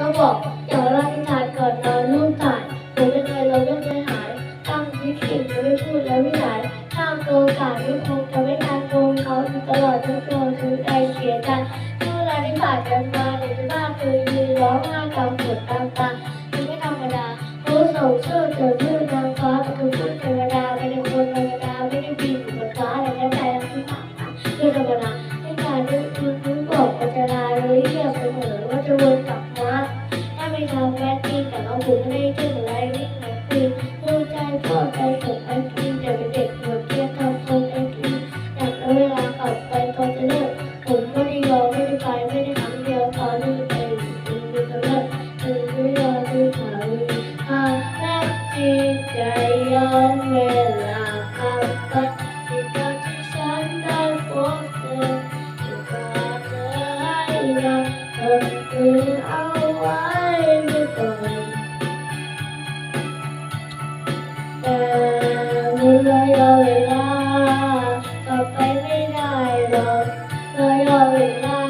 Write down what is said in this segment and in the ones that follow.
ก็บอกอย่าเล่านิทานก่อนนอนลูกตายผมไม่เคยเราไม่เคยหาย ตั้งคิดสิ่งจะไม่พูดแล้วไม่หายถ้าโกงกาไม่คงจะไม่ทานโกงเขาตลอดทั้งตัวคือใจเสียใจทุกเวลาที่ผ่านกันมาเด็ก ม่ตีแต่เราผมไม่ได้เจออะไรวิ่งแบบคืนดูใจพ่อใจผมไอ้กินจะเป็นเด็กหัวเกียร์ทำทรงไอ้กินอยากเอาเวลากลับไปตอนจะเลิกผมไม่ได้ยอมไม่ได้ไปไม่ได้ครั้งเดียวตอนนี้ไปจริงๆจะเลิกคือไม่ยอมไม่ถามหากแม่จีใจย้อมเวลากลับไปที่ตอนที่ฉันได้พบเธอจะพาเธอให้เราเธอ เต่รอรอเวลาต่อไปไม่ได้หรอกรอรอเวลา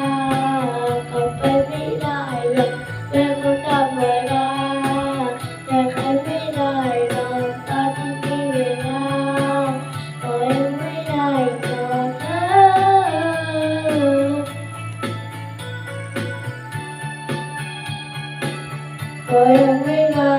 ต่อไปไม่ได้หรอกเรื่องก็กลับมาได้แต่ใครไม่ได้หรอตอนที่เวลาต่อยังไม่ได้ต่อเธอ ก็ยังไม่ได้